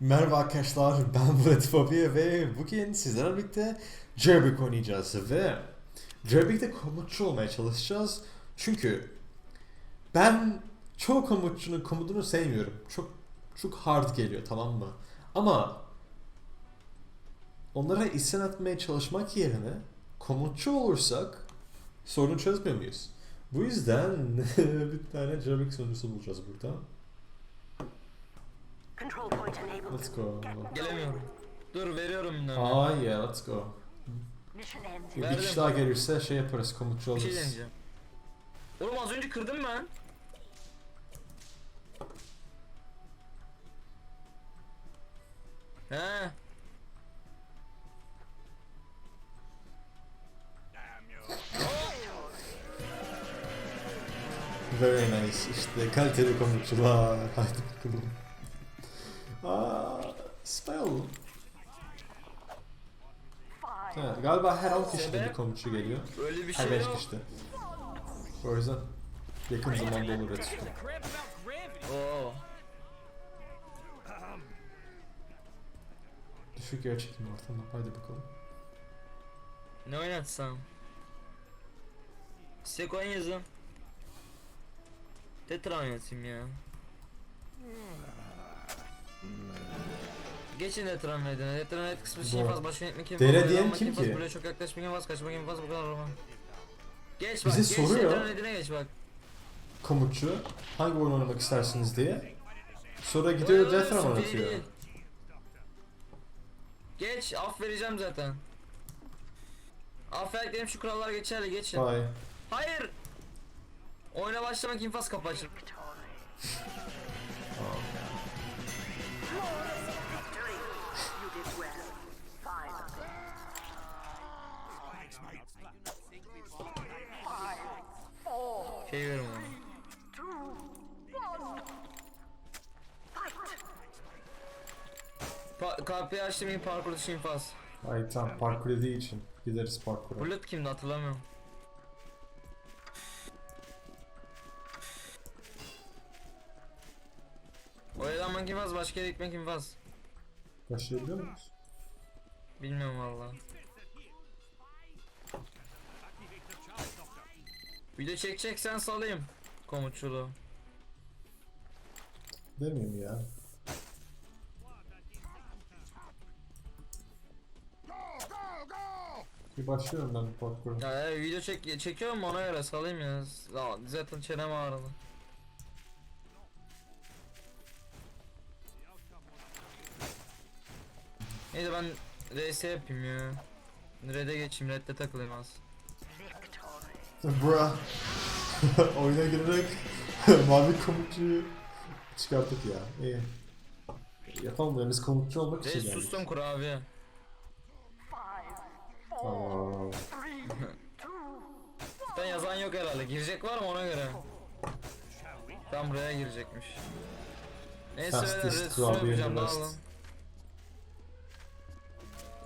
Merhaba arkadaşlar, ben Vlad Fobia ve bugün sizlerle birlikte Jerbic oynayacağız ve Jerbic'te komutçu olmaya çalışacağız. Çünkü ben çoğu komutçunun komutunu sevmiyorum. Çok çok hard geliyor tamam mı? Ama onlara isyan etmeye çalışmak yerine komutçu olursak sorunu çözmüyor muyuz? Bu yüzden bir tane Jerbic sunucusu bulacağız burada. Control point enabled. Let's go. Gelemiyorum. Dur veriyorum. Aa yeah, let's go. Bir Verdim. kişi daha gelirse şey yaparız, komutçu Bir şey oluruz. deneyeceğim. Oğlum az önce kırdım ben. He. Very nice. İşte kaliteli komutçular. Haydi bakalım. Aa, spell. Ha, galiba her 10 kişide bir komutçu geliyor. Öyle bir Her şey 5 yok. kişide. O yüzden yakın zamanda olur Redstone. Oo. Düşük yer çekeyim ortamda. Haydi bakalım. Ne oynatsam? Size yazın. Tetra oynatayım ya. Geçin Tetra oynadığına. Tetra oynat kısmı şey faz başka yönetmek kim Dere diyen kim ki? Buraya çok yaklaşmak kim faz, kaçmak kim faz bu kadar roman. Geç bak, Bize geç soruyor. Tetra oynadığına geç bak. Komutçu. Hangi oyun oynamak istersiniz diye. Sonra gidiyor Death Run değil. Geç, af vereceğim zaten. Af verdiklerim şu kurallar geçerli, geçin. Bye. Hayır! Oyuna başlamak infaz kapı açın. Kapıyı açtım iyi parkur dışı infaz. Ay tamam parkur dediği için gideriz parkura. Bullet kimdi hatırlamıyorum. Oyalanmak infaz, başka yere gitmek infaz. Başlayabiliyor muyuz? Bilmiyorum valla. Video çekeceksen salayım komutçuluğu. Demeyeyim ya. Bir başlıyorum ben parkura. Ya e, video çek çekiyorum ona göre salayım ya. Ya, Zaten çenem ağrıdı. Neyse ben RS yapayım ya. Red'e geçeyim, Red'de takılayım az. Bra. Oyuna girerek mavi komutçuyu çıkarttık ya. İyi. Yapalım biz komutçu olmak için Reis geldik. sustum kurabiye. Ben yazan yok herhalde. Girecek var mı ona göre? Tam buraya girecekmiş. Neyse Fastest kurabiye yapacağım best. alalım.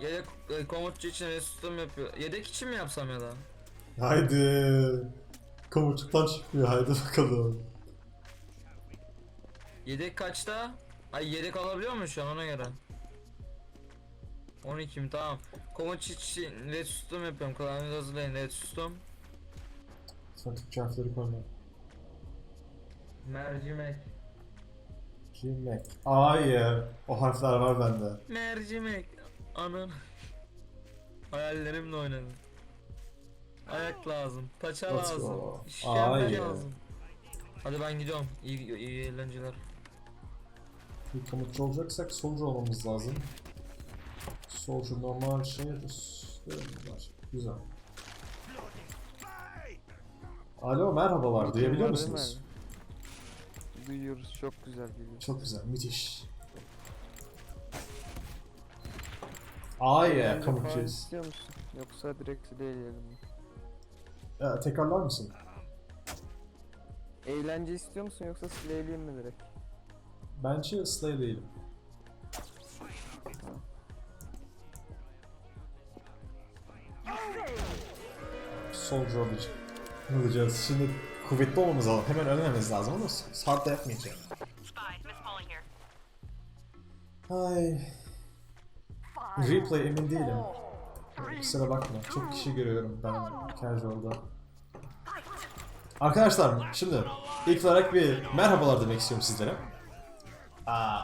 Yedek e, komutçu için restustum yapıyor. Yedek için mi yapsam ya da? Haydi. Komutçuktan çıkmıyor haydi bakalım. Yedek kaçta? Ay yedek alabiliyor mu şu an ona göre? 12 mi tamam. Komutçu için restustum yapıyorum. Klavye hazırlayın restustum. Sen Türkçe harfleri koyma. Mercimek. Cimek. Hayır. O harfler var bende. Mercimek. Anam. Hayallerimle oynadım. Ayak lazım. Paça Let's lazım. go. İşkembe lazım. Hadi ben gidiyorum. İyi, iyi eğlenceler. Bir komutçu olacaksak soldier olmamız lazım. Soldier normal şey var. Güzel. Alo merhabalar duyabiliyor musunuz? Duyuyoruz çok güzel geliyor. Çok güzel müthiş. Aa ya Eğlence falan komutçuyuz. istiyor musun? Yoksa direkt sileyelim mi? Ee, tekrarlar mısın? Eğlence istiyor musun yoksa sileyelim mi direkt? Bence Slay Soldier olacak. Ne olacağız? Şimdi kuvvetli olmamız lazım. Hemen ölmemiz lazım ama. Miss Pauling here. Ay. Replay emin değilim. Kusura bakma. Çok kişi görüyorum ben casual'da. Arkadaşlar şimdi ilk olarak bir merhabalar demek istiyorum sizlere. Aa,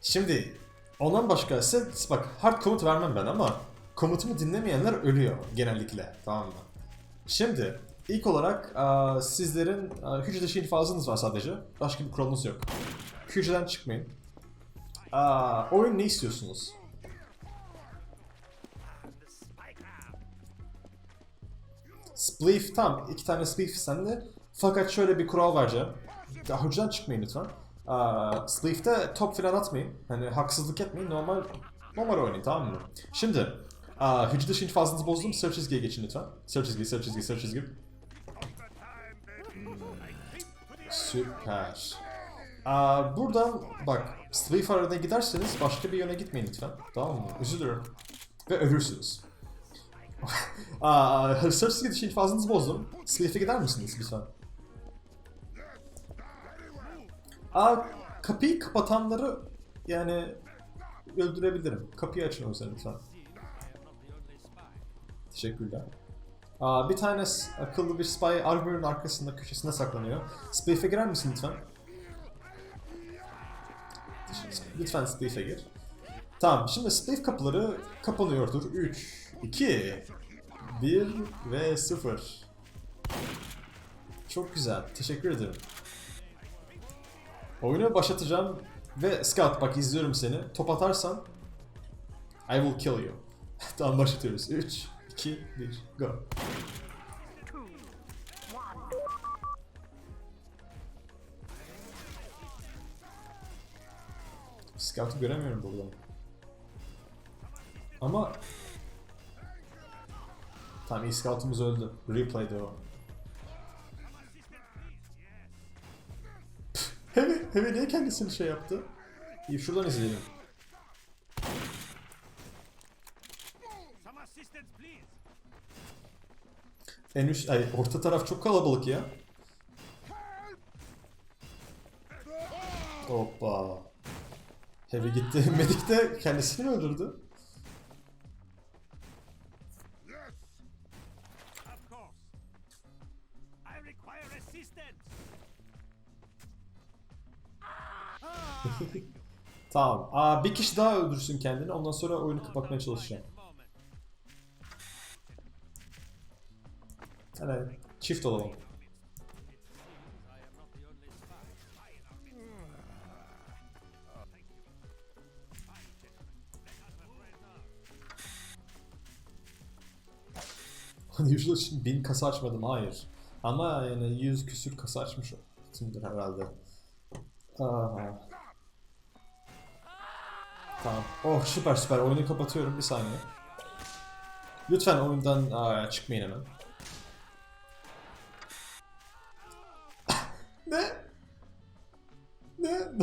şimdi ondan başka size bak hard komut vermem ben ama komutumu dinlemeyenler ölüyor genellikle tamam mı? Şimdi ilk olarak sizlerin aa, hücre dışı infazınız var sadece. Başka bir kuralınız yok. Hücreden çıkmayın. Oyun ne istiyorsunuz? Spliff tam iki tane spliff sende. Fakat şöyle bir kural vereceğim. Daha hücreden çıkmayın lütfen. Aa, spliff'te top falan atmayın. Hani haksızlık etmeyin. Normal normal oynayın tamam mı? Şimdi aa, hücre dışı infazınızı bozdum. Sarı çizgiye geçin lütfen. Sarı çizgi, sarı çizgi, sarı çizgi. Süper. Aa, buradan bak spliff arada giderseniz başka bir yöne gitmeyin lütfen. Tamam mı? Üzülürüm. Ve ölürsünüz. Aa, sarı çizgi dışı infazınızı bozdum. Spliff'e gider misiniz lütfen? Aa, kapıyı kapatanları yani öldürebilirim. Kapıyı açın o yüzden lütfen. Teşekkürler. Aa, bir tane akıllı bir spy armor'ın arkasında köşesine saklanıyor. Spliff'e girer misin lütfen? Lütfen Spliff'e gir. Tamam, şimdi Spliff kapıları kapanıyordur. 3, 2, 1 ve 0. Çok güzel, teşekkür ederim. Oyunu başlatacağım ve Scout bak izliyorum seni. Top atarsan I will kill you. tamam başlatıyoruz. 3, 2, 1, go. Scout'u göremiyorum buradan. Ama Tamam iyi Scout'umuz öldü. Replay'de o. Heavy, Heavy niye kendisini şey yaptı? İyi şuradan izleyelim. En üst, ay, orta taraf çok kalabalık ya. Hoppa. Heavy gitti. Medik de kendisini öldürdü? Tamam. Aa, bir kişi daha öldürsün kendini. Ondan sonra oyunu kapatmaya çalışacağım. Hani çift olalım. Usual için bin kasa açmadım hayır. Ama yani yüz küsür kasa açmış kimdir herhalde. Aa. Tamam. Oh süper süper oyunu kapatıyorum bir saniye. Lütfen oyundan aa, çıkmayın hemen.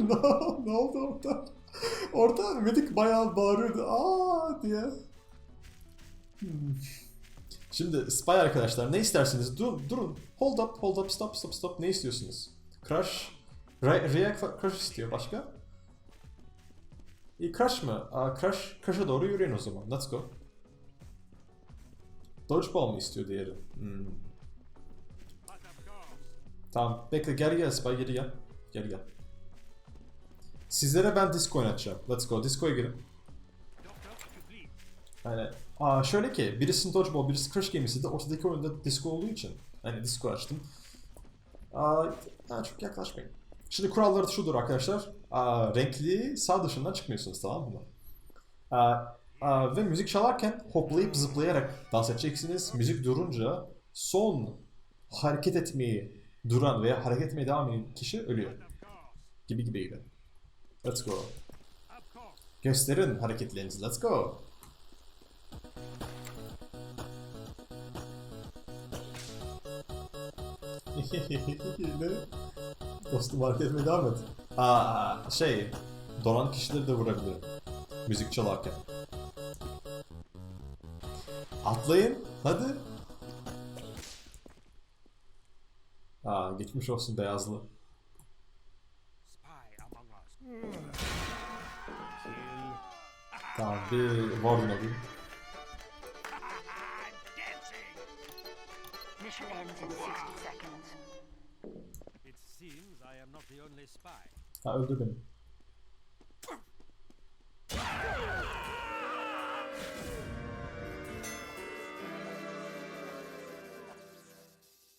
Ne? ne? oldu orada? Orada Medik bayağı bağırıyordu. Aa diye. Hmm. Şimdi Spy arkadaşlar ne istersiniz? Dur, durun. Hold up, hold up, stop, stop, stop. Ne istiyorsunuz? Crush. Re React Crush istiyor. Başka? İyi Crush mı? Aa, Crush, Crush'a doğru yürüyün o zaman. Let's go. Dodgeball mı istiyor diğeri? Hmm. Tamam. Bekle geri gel Spy geri gel. Geri gel. Sizlere ben disco oynatacağım. Let's go. Disco'ya girin. Yani aa şöyle ki birisi Dodgeball, birisi Crush gemisi de ortadaki oyunda disco olduğu için hani disco açtım. Aa, aa, çok yaklaşmayın. Şimdi kuralları şudur arkadaşlar. Aa, renkli sağ dışından çıkmıyorsunuz tamam mı? Aa, aa, ve müzik çalarken hoplayıp zıplayarak dans edeceksiniz. Müzik durunca son hareket etmeyi duran veya hareket etmeye devam eden kişi ölüyor. Gibi gibi gibi. Let's go. Gösterin hareketlerinizi. Let's go. Dostum hareket etmeye devam et. Aa, şey, donan kişileri de vurabilirim. Müzik çalarken. Atlayın, hadi. Aa, geçmiş olsun beyazlı. Tamam bir Warden alayım. Ha öldü beni.